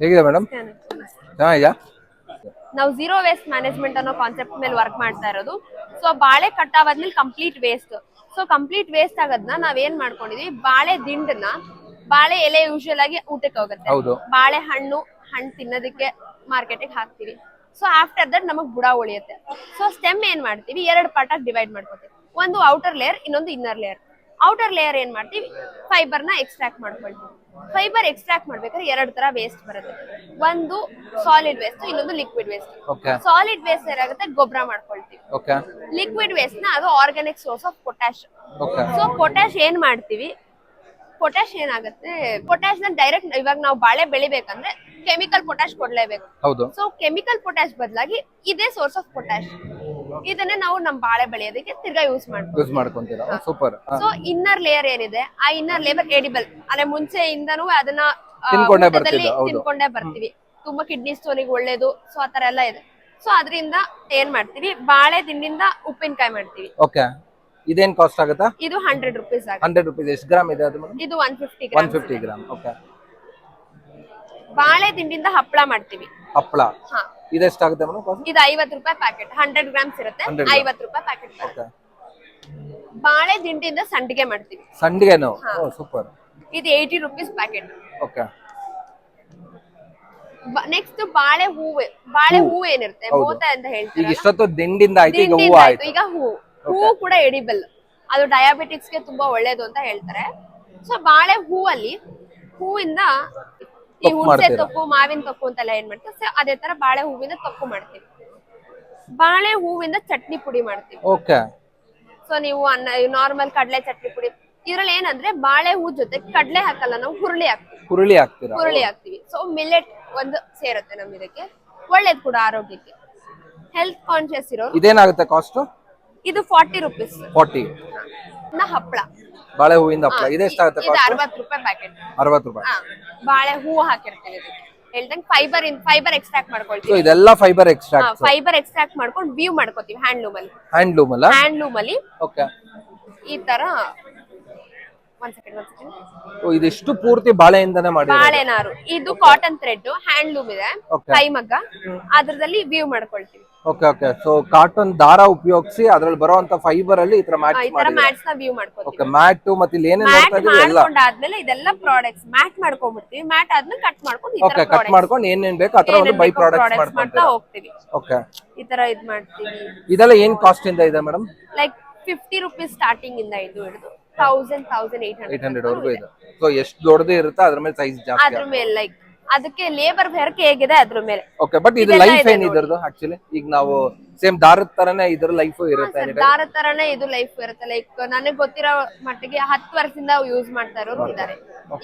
ಹೇಗಿದೆ ಮೇಡಮ್ ಚೆನ್ನಾಗಿದ್ಯಾ? ನಾವು ಝೀರೋ ವೇಸ್ಟ್ ಮ್ಯಾನೇಜ್ಮೆಂಟ್ ಅನ್ನೋ ಕಾನ್ಸೆಪ್ಟ್ ಮೇಲೆ ವರ್ಕ್ ಮಾಡ್ತಾ ಇರೋದು. ಸೊ ಬಾಳೆ ಕಟ್ಟಾವಾದ್ಮೇಲೆ complete waste so complete waste ಆಗೋದ್ನ ನಾವ್ ಏನ್ ಮಾಡ್ಕೊಂಡಿದೀವಿ? ಬಾಳೆ ದಿಂಡನ್ನ ಬಾಳೆ ಎಲೆ ಯೂಶುವಲ್ ಆಗಿ ಊಟಕ್ಕೆ ಹೋಗುತ್ತೆ. ಬಾಳೆ ಹಣ್ಣು ಹಣ್ಣು ತಿನ್ನೋದಕ್ಕೆ ಮಾರ್ಕೆಟಿಗೆ ಹಾಕ್ತಿವಿ. ಸೊ ಆಫ್ಟರ್ ದಟ್ ನಮಗ್ ಬುಡ ಉಳಿಯುತ್ತೆ. ಸೊ ಸ್ಟೆಮ್ ಏನ್ ಮಾಡ್ತೀವಿ? ಎರಡು ಪಾರ್ಟ್ ಆಗಿ ಡಿವೈಡ್ ಮಾಡ್ಕೊತೀವಿ. ಒಂದು ಔಟರ್ ಲೇಯರ್ ಇನ್ನೊಂದು ಇನ್ನರ್ ಲೇಯರ್ ಔಟರ್ ಲೇಯರ್ ಏನ್ ಮಾಡ್ತೀವಿ? ಫೈಬರ್ನ ಎಕ್ಸ್ಟ್ರಾಕ್ಟ್ ಮಾಡ್ಕೊಳ್ತೀವಿ. ಫೈಬರ್ ಎಕ್ಸ್ಟ್ರಾಕ್ಟ್ ಮಾಡ್ಬೇಕಾದ್ರೆ ಎರಡು ತರ ವೇಸ್ಟ್ ಬರುತ್ತೆ. ಒಂದು ಸಾಲಿಡ್ ವೇಸ್ಟ್ ಇನ್ನೊಂದು ಲಿಕ್ವಿಡ್ ವೇಸ್ಟ್ ಸಾಲಿಡ್ ವೇಸ್ಟ್ ಏನಾಗುತ್ತೆ? ಗೊಬ್ಬರ ಮಾಡ್ಕೊಳ್ತೀವಿ. ಲಿಕ್ವಿಡ್ ವೇಸ್ಟ್ನ ಅದು organic source of potash so potash ಏನ್ ಮಾಡ್ತೀವಿ? ಪೊಟ್ಯಾಶ್ ಏನಾಗುತ್ತೆ? ಪೊಟ್ಯಾಶ್ನ ಡೈರೆಕ್ಟ್ ಇವಾಗ ನಾವು ಬಾಳೆ ಬೆಳಿಬೇಕಂದ್ರೆ ಕೆಮಿಕಲ್ ಪೊಟ್ಯಾಶ್ ಕೊಡ್ಲೇಬೇಕು. ಸೊ ಕೆಮಿಕಲ್ ಪೊಟ್ಯಾಶ್ ಬದಲಾಗಿ ಇದೇ ಸೋರ್ಸ್ ಆಫ್ ಪೊಟ್ಯಾಶ್ ಇದನ್ನೇ ನಾವು ನಮ್ ಬಾಳೆ ಬೆಳೆಯೋದಕ್ಕೆ ತಿರ್ಗಾ ಯೂಸ್ ಮಾಡ್ತೀವಿ ಯೂಸ್ ಮಾಡ್ಕೊಂತೀರಾ? ಸೂಪರ್. ಸೊ ಇನ್ನರ್ ಲೇಯರ್ ಏನಿದೆ? ಆ ಇನ್ನರ್ ಲೇಯರ್ ಎಡಿಬಲ್ ಅಂದ್ರೆ ಇಂದನು ಅದನ್ನ ಆ, ತಿನ್ಕೊಂಡೇ ಊಟದಲ್ಲಿ ಬರ್ತಿದ್ದು, ಹೌದು. ತಿನ್ಕೊಂಡೇ ಬರ್ತೀವಿ. ತುಂಬಾ ಕಿಡ್ನಿ ಸ್ಟೋನಿಗೆ ಒಳ್ಳೇದು. ಸೊ ಆತರ ಎಲ್ಲ ಇದೆ. ಸೊ ಅದರಿಂದ ಏನ್ ಮಾಡ್ತೀವಿ? ಬಾಳೆ ದಿಂಡಿಂದ ಉಪ್ಪಿನಕಾಯಿ ಮಾಡ್ತೀವಿ. ಓಕೆ ಇದೇನ್ ಕಾಸ್ಟ್ ಆಗುತ್ತಾ? ಇದು ಹಂಡ್ರೆಡ್ ರುಪೀಸ್ ಆಗುತ್ತೆ. ಹಂಡ್ರೆಡ್ ರುಪೀಸ್ ಎಷ್ಟು ಗ್ರಾಮ್ ಇದೆ ಅದು ಇದು one fifty one fifty gram. Okay ಬಾಳೆ ದಿಂಡಿಂದ ಹಪ್ಪಳ ಮಾಡ್ತೀವಿ. ಹಪ್ಪಳ ಹಾ. ಇದೆಷ್ಟಾಗುತ್ತೆ ಮೇಡಮ್ ಇದು ಐವತ್ ರೂಪಾಯಿ ಪ್ಯಾಕೆಟ್ ಹಂಡ್ರೆಡ್ ಗ್ರಾಮ್ಸ್ ಇರುತ್ತೆ. 100 ಗ್ರಾಮ್. ಐವತ್ ರೂಪಾಯಿ ಪ್ಯಾಕೆಟ್ ಓಕೆ ಬಾಳೆ ದಿಂಡಿಂದ ಸಂಡಿಗೆ ಮಾಡ್ತೀವಿ. ಸಂಡಿಗೆನು? ಓ ಸೂಪರ್ ಇದು eighty rupees packet okay next ಬಾಳೆ ಹೂವೆ. ಬಾಳೆ ಹೂವು ಏನಿರುತ್ತೆ? ಹೌದು. ಮೋತ ಅಂತ ಈಗ ಹೇಳ್ತೀವಿ ಇಷ್ಟೊತ್ತು ದಿಂಡಿಂದ ಆಯ್ತು ಈಗ ಹೂವು ಆಯ್ತು. ಈಗ ಹೂ. ಹೂವು ಕೂಡ ಎಡಿಬಲ್ ಅದು ಡಯಾಬಿಟಿಕ್ಸ್ಗೆ ತುಂಬಾ ಒಳ್ಳೇದು ಅಂತ ಹೇಳ್ತಾರೆ. ಸೊ ಬಾಳೆ ಹೂವಲ್ಲಿ ಹೂವಿಂದ ಈ ಹುಣಸೆ ಮಾಡ್ತೀರಾ? ತೊಕ್ಕು ಮಾವಿನ ತೊಕ್ಕು ಅಂತೆಲ್ಲ ಏನ್ ಮಾಡ್ತೀವಿ? ಸೊ ಅದೇ ತರ ಬಾಳೆ ಹೂವಿಂದ ತಪ್ಪು ಮಾಡ್ತೀವಿ. ಬಾಳೆ ಹೂವಿಂದ ಚಟ್ನಿ ಪುಡಿ ಮಾಡ್ತೀವಿ. ಓಕೆ. ಸೊ ನೀವು ಅನ್ನ ನಾರ್ಮಲ್ ಕಡಲೆ ಚಟ್ನಿ ಪುಡಿ. ಇದ್ರಲ್ಲಿ ಏನಂದ್ರೆ ಬಾಳೆ ಹೂ ಜೊತೆ ಕಡಲೆ ಹಾಕಲ್ಲ ನಾವು ಹುರುಳಿ ಹಾಕ್ತೀವಿ. ಹುರುಳಿ ಹಾಕ್ತೀರಾ? ಹುರುಳಿ ಹಾಕ್ತಿವಿ. ಸೊ ಮಿಲೆಟ್ ಒಂದು ಸೇರುತ್ತೆ ನಮ್ ಇದಕ್ಕೆ ಒಳ್ಳೇದು ಕೂಡ ಆರೋಗ್ಯಕ್ಕೆ. ಹೆಲ್ತ್ ಕಾನ್ಶಿಯಸ್ ಇರೋರು. ಇದೇನಾಗುತ್ತೆ ಕಾಸ್ಟ್ ಇದು ಫಾರ್ಟಿ ರುಪೀಸ್ ಫಾರ್ಟಿ ಹಪ್ಪಳ. ಬಾಳೆ ಹೂವಿಂದ ಹಪ್ಪಳ. ಇದು ಕಾಸ್ಟ್ ಅರವತ್ತು ರೂಪಾಯಿ ಪ್ಯಾಕೆಟ್ ಅರವತ್ತು ರೂಪಾಯಿ. ಬಾಳೆ ಹೂವು ಹಾಕಿರ್ತೀವಿ ಇದಕ್ಕೆ. ಹೇಳ್ದಂಗೆ ಫೈಬರ್ ಇನ್ ಫೈಬರ್ ಎಕ್ಸ್ಟ್ರಾಕ್ಟ್ ಮಾಡ್ಕೊಳ್ತೀವಿ. ಇದೆಲ್ಲ ಫೈಬರ್ ಎಕ್ಸ್ಟ್ರಾಕ್ಟ್ ಫೈಬರ್ ಎಕ್ಸ್ಟ್ರಾಕ್ಟ್ ಮಾಡ್ಕೊಂಡು ವ್ಯೂ ಮಾಡ್ಕೋತೀವಿ ಹ್ಯಾಂಡ್ಲೂಮ್ ಅಲ್ಲಿ. ಹ್ಯಾಂಡ್ಲೂಮ್ ಅಲ್ಲ? ಹ್ಯಾಂಡ್ಲೂಮ್ ಅಲ್ಲಿ. ಓಕೆ ಈ ತರ ಒಂದ್ ಸೆಕೆಂಡ್ ಒಂದ್ ಸೆಕೆಂಡ್ ಇದಿಷ್ಟು ಪೂರ್ತಿ ಬಾಳೆಯಿಂದನೇ ಮಾಡಿ ಬಾಳೆನಾರು. ಇದು ಕಾಟನ್ ಥ್ರೆಡ್ ಹ್ಯಾಂಡ್ಲೂಮ್ ಇದೆ. ಕೈ ಕೈಮಗ್ಗ. ಅದ್ರದಲ್ಲಿ ವ್ಯೂ ಮಾಡ್ಕೊಳ್ತೀವಿ. ಓಕೆ ಓಕೆ ಸೊ ಕಾಟನ್ ದಾರ ಉಪಯೋಗಿಸಿ ಅದ್ರಲ್ಲಿ ಬರುವಂತ ಫೈಬರ್ ಅಲ್ಲಿ ಈ ತರ ಆ, ಮ್ಯಾಚ್ ಈ ತರ ಮಾಡಿ ಮ್ಯಾಟ್ಸ್ನ ವ್ಯೂ ಮಾಡ್ಕೊತೀವಿ. ಓಕೆ ಮ್ಯಾಟ್ ಮತ್ತೆ ಇಲ್ಲಿ ಏನೇನ್ ಮ್ಯಾಟ್ ನೋಡ್ತಾ ಇದೀವಿ ಎಲ್ಲ. ಮಾಡ್ಕೊಂಡಾದ್ಮೇಲೆ ಇದೆಲ್ಲ ಪ್ರಾಡಕ್ಟ್ಸ್ ಮ್ಯಾಟ್ ಮಾಡ್ಕೊಂಡ್ಬಿಡ್ತೀವಿ. ಮ್ಯಾಟ್ ಆದ್ಮೇಲೆ ಕಟ್ ಮಾಡ್ಕೊಂಡು ಈ ಓಕೆ ತರ ಕಟ್ ಪ್ರಾಡಕ್ಟ್ಸ್ ಮಾಡ್ಕೊಂಡು ಏನೇನ್ ಬೇಕು ಆ ತರ ಒಂದು ಬೈ ಪ್ರಾಡಕ್ಟ್ಸ್ ಮಾಡ್ತಾ ಮಾಡ್ಕೊಂತೀರಾ ಹೋಗ್ತೀವಿ. ಓಕೆ ಈ ತರ ಇದ್ ಮಾಡ್ತೀವಿ. ಇದೆಲ್ಲ ಏನ್ ಕಾಸ್ಟ್ ಇಂದ ಇದೆ madam like fifty rupees starting ಇಂದ ಇದು ಹಿಡಿದು thousand thousand eight eight hundred hundred ವರೆಗೂ ಇದೆ. ಸೊ ಎಷ್ಟು ದೊಡ್ಡದು ಇರುತ್ತೆ ಅದ್ರ ಮೇಲೆ ಸೈಜ್ ಜಾಸ್ತಿ ಅದ್ರ ಮೇಲೆ ಲೈಕ್ ಅದಕ್ಕೆ ಲೇಬರ್ ಬೆರಕೆ ಹೇಗಿದೆ ಅದ್ರ ಮೇಲೆ. ಓಕೆ ಬಟ್ ಇದು ಲೈಫ್ ಏನ್ ಇದ್ರದ್ದು ಆಕ್ಚುಲಿ ಈಗ ನಾವು ಸೇಮ್ ದಾರದ ತರನೇ ಇದರ ಲೈಫ್ ಇರುತ್ತೆ ಅಂತ ದಾರ ತರನೇ ಇದು ಲೈಫ್ ಇರುತ್ತೆ. ಲೈಕ್ ನನಗೆ ಗೊತ್ತಿರೋ ಮಟ್ಟಿಗೆ ಹತ್ತು ವರ್ಷದಿಂದ ಯೂಸ್ ಮಾಡ್ತಾ ಇರೋರು ಇದ್ದಾರೆ.